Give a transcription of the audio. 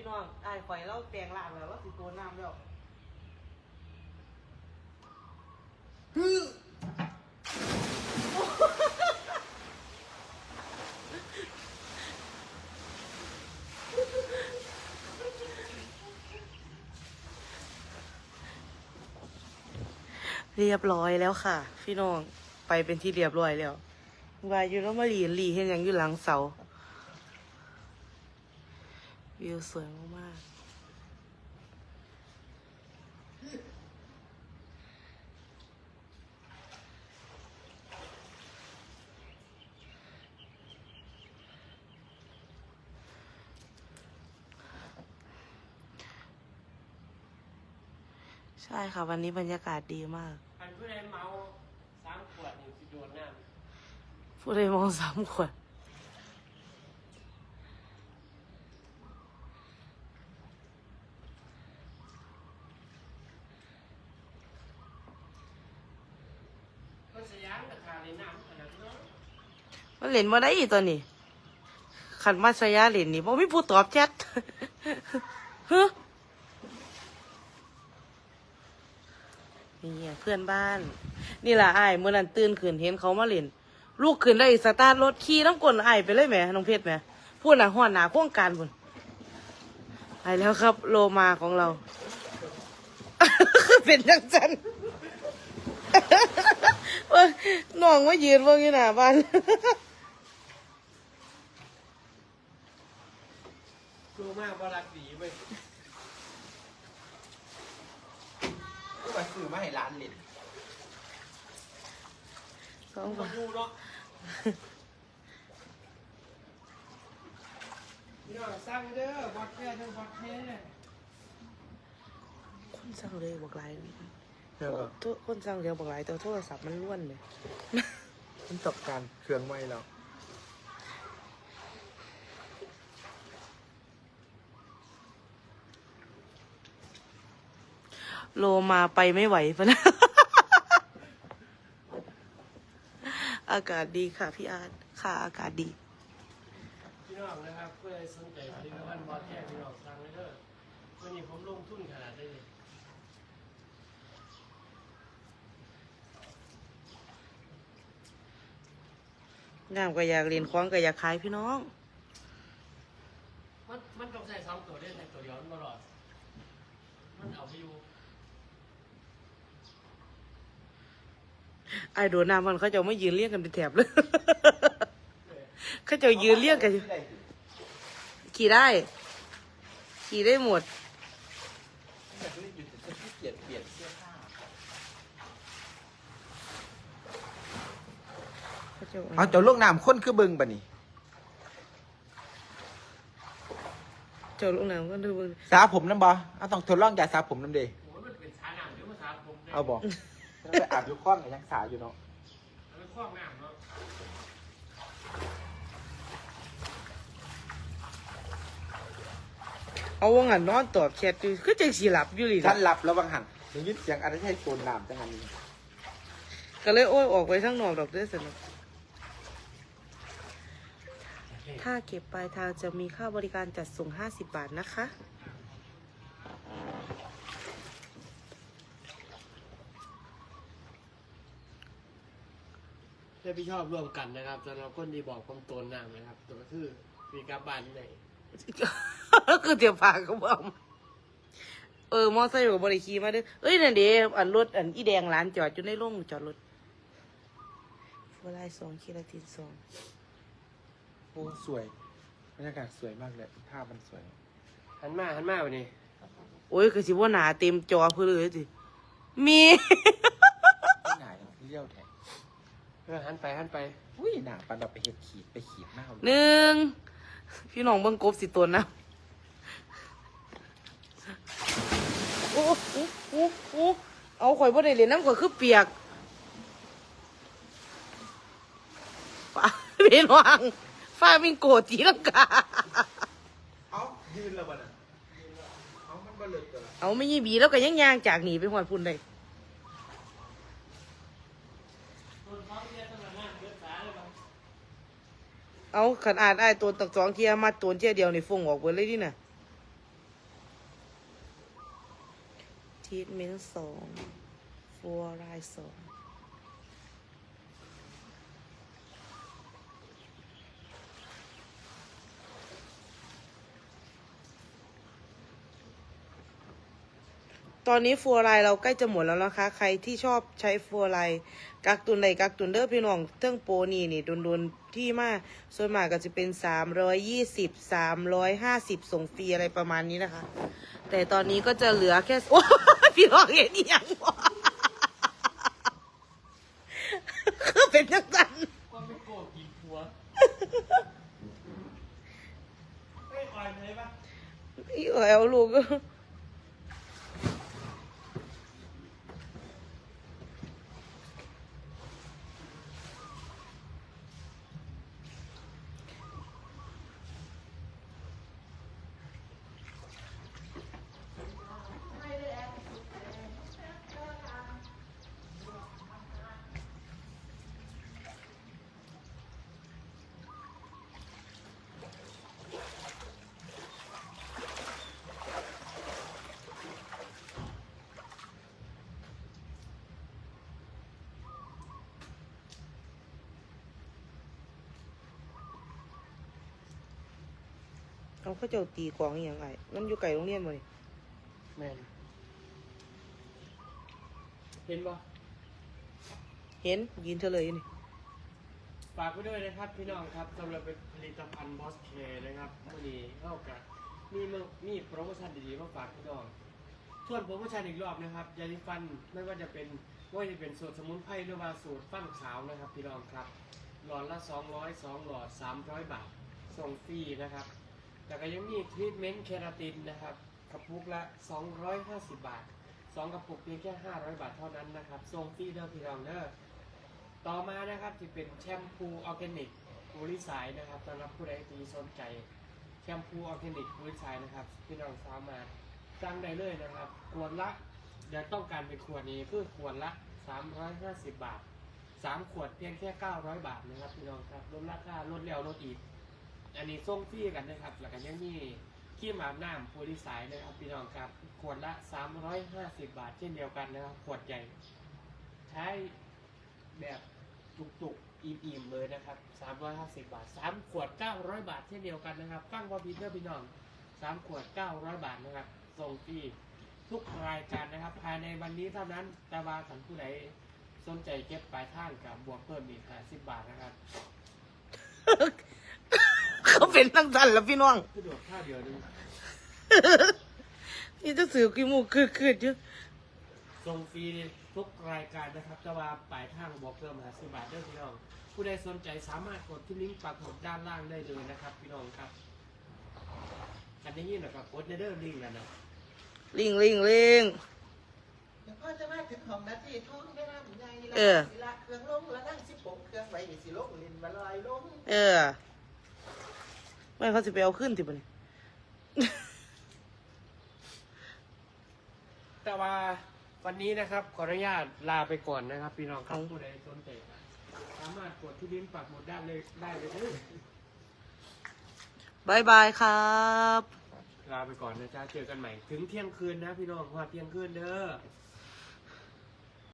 พี่น้องไอ้ข่อยเราแปลงร่างแล้วเราสิตัวน้ำแล้วเรียบร้อยแล้วค่ะ พี่น้องไปเป็นที่เรียบร้อยแล้ววายอยู่แล้วมาหลีหลีเห็นยังอยู่หลังเสา วิวสวยมากๆใช่ค่ะ วันนี้บรรยากาศดีมากอันผู้ใดเมาสามขวดนี่สิโดนน้ผู้ใดมองสามขวดำก็สยา มันเล่นมาได้อีกตัวนี้ขันมาสยาเล่นนี่บ่มีผู้ตอบแชทฮะนี่เพื่อนบ้าน นี่ล่ะอ้ายเมื่อนั้นตื่นขึ้นเห็นเขามาเล่น ลูกขึ้นได้สตาร์ทรถขี่น้ำกลอ้ายไปเลยแหมน้องเพชรแหมพูดหน่ะหัวหนาโครงการพุ่นไปแล้วครับ โลมาของเรา เป็นจังจัน ว่า น้องมายืนเบิ่งอยู่หน้าบ้านดูมากว่ารักดีเว้ยก็มาซื้อมาให้ร้านเล่นสองมาบาทดูเนาะพี่น้องสั่งเด้อบอดแค่เด้อบอดแค่ คนสั่งเลยบอกหลายเออทุกคนสั่งเดียวบอกหลายแต่โทรศัพท์มันล้วนเลยมันจบการเครื่องไหม้แล้วโลมาไปไม่ไหวปะนะ อากาศดีค่ะพี่อาร์ตค่ะอากาศดี พี่น้องนะครับผู้ใดสนใจผลิตภัณฑ์บอดแค่พี่น้องสั่งเลยเด้อวันนี้ผมลงทุนขนาดนี้เลย งามก็อยากเรียนคว้างก็อยากขายพี่น้อง มันมันต้องใส่สองตัวเล่นในตัวเดียวมันตลอด มันเอาไปอยู่ไอ้โดนน้ำมันเขาจะไม่ยืนเรียกกันเป็นแถบเลย เขาจะยืนเรียกกันอยู่ขี่ได้ ขี่ได้หมดอยากเล่นอยู่แต่ฉันขี้เกียจเปลี่ยนเสื้อผ้า เขา จะเอาเจ้าลูกน้ำข้นคือเบิงบะนี่เจ้าลูกน้ำก็ดูมึงสาผมน้ำบ่เอาต้องทดลองยาสาผมน้ำเดโอ้ยมันเป็นชาหนังหรือภาษาผมเลยเอาบ่แล้วไปอาบอยู่คล้องกับยังสาอยู่เนาะเอาไปคล้องน้ำเนาะเอาว่างันนอนตอบแชทอยู่ก็จังสีหลับอยู่เลยท่านหลับแล้วบางหันได้ยินเสียงอะไรใช่โกนน้ำจังอันนี้ก็เลยโอ้ยออกไปข้างนอกดอกเด้อสนุก ถ้าเก็บปลายทางจะมีค่าบริการจัดส่ง 50 บาทนะคะ ได้พี่ชอบร่วมกันนะครับสำหรับคนที่บอกความตนน้ำนะครับ ตัวก็คือมีกาบันเลยคือเดี๋ยวพาเขาบอกมาเออ มอไซค์กับบริขี่มาเด้อเอ้ยนั่นเดีอันรถอันอีแดงร้านจอดอยู่ในโร่งจอดรถโฟไลสองคิลาตินสองโอ้สวยบรรยากาศสวยมากเลยภาพมันสวย หันมาหันมาวันนี้โอ้ยคือสิว่าหนาเต็มจอเพื่อเลยสิมีที่ไหนเลี้ยวแท้เออหันไปหันไปอุ้ยหนาปันเราไปเห็ดขีดไปขีดหน้าเอาหนึ่งพี่น้องเบิ่งกบสิตัวนะโอ้โอ้โอ้โอ้เอาข่อยบ่ได้เล่นน้ำข่อยคือเปียกฟ้าพี่น้อง ฟามิงโกตีลังกา เอายืนแล้วบ่นะเอามันบ่เลิกกันเอาไม่ยีบีแล้วก็ยังยางจากหนีไปหัวพุ่นเลยเอาขนาดไอ้ตัวตักจองเทียมาตัวเทียเดียวในฟงออกเบิดเลยดิน่ะทีมเมนสองฟัวรายสอง ตอนนี้ฟัวไลน์เราใกล้จะหมดแล้วนะคะ ใครที่ชอบใช้ฟัวไลน์กักตุนใดกักตุนเด้อพี่น้องเทิงโปรนี่นี่โดนๆที่มากส่วนมากก็จะเป็นสามร้อยยี่สิบสามร้อยห้าสิบส่งฟรีอะไรประมาณนี้นะคะ แต่ตอนนี้ก็จะเหลือแค่โอ้ยพี่น้องเห็นอหยังวะคือเป็นจังสันก็ไม่โกรธกินผัวเฮ้ยอ่อยเลยปะอีแอลลูก เขาก็จะตีกลองอหย่างไรมันอยู่ไกลโรงเรียนบ่นี่แมนเห็นปะเห็นยินเธอเลยอยู่นี่ ฝากไว้ด้วยนะครับพี่น้องครับสำหรับเป็นผลิตภัณฑ์บอสเคนะครับวันนี้เข้ากับมีมึงมีโปรโมชั่นดีๆมาฝากพี่น้องทวนโปรโมชั่นอีกรอบนะครับยาสีฟันไม่ว่าจะเป็นไม่ว่าจะเป็นสูตรสมุนไพรหรือว่าสูตรฟันขาวนะครับ พี่น้องครับ หลอดละ 200 2หลอด 300 บาท ส่งฟรีนะครับ แล้วก็ยังมีทรีทเมนต์เคราตินนะครับกระปุกละ 250 บาท 2 กระปุกเพียงแค่ 500 บาทเท่านั้นนะครับส่งฟรีเด้อพี่น้องเด้อต่อมานะครับที่เป็นแชมพูออร์แกนิกบริสายนะครับสำหรับผู้ใดที่สนใจแชมพูออร์แกนิกบริสายนะครับพี่น้องสามารถสั่งได้เลยนะครับขวดละเดี๋ยวต้องการเป็นขวดนี้คือขวดละ 350 บาท 3 ขวดเพียงแค่ 900 บาทนะครับพี่น้องครับลดราคาลดแล้วลดอีก อันนี้ส่งฟรีกันนะครับ แล้วก็ยังมีครีมาบน้ำบริสายนะครับพี่น้องครับ ขวดละ 350 บาทเช่นเดียวกันนะครับ ขวดใหญ่ ใช้แบบจุกๆอิ่มๆเลยนะครับ 350 บาท 3 ขวด 900 บาทเช่นเดียวกันนะครับฟังว่าพีเตอร์พี่น้อง 3 ขวด 900 บาทนะครับส่งฟรีทุกรายการนะครับ ภายในวันนี้เท่านั้นแต่ว่าท่านผู้ใดสนใจเก็บปลายทางกับบวกเพิ่มอีก50บาทนะครับ เขาเป็นตั้งสันแล้วพี่น้องคือโดดข้าวเดียวนึงนี่จะสือกี่มูกคือคืออยู่ส่งฟรีทุกรายการนะครับแต่ว่าปลายทางบวกเพิ่ม50บาทเด้อพี่น้อง ผู้ใดสนใจสามารถกดที่ลิงก์ปักหมุดด้านล่างได้เลยนะครับ พี่น้องครับอันนี้นี่นะครับกดในเด้อลิงก์แล้วนะลิงลิงลิงเดี๋ยวพ่อจะมาถึงของนาทีท้องไม่น่าใหญ่ละเออสิละเครื่องลงแล้วนั่งสิบหกเครื่องไว้นี่สิลงลินมาลอยลงเออ ไม่เขาสิไปเอาขึ้นติบ่นี่แต่ว่าวันนี้นะครับ ขออนุญาตลาไปก่อนนะครับ พี่น้องครับผู้ใดสนใจสามารถกดที่ลิงก์ปักหมุดด้านเลยได้เลยเด้อบายบายครับ ลาไปก่อนนะจ๊ะเจอกันใหม่ ถึงเที่ยงคืนนะพี่น้องพอเที่ยงคืนเด้อ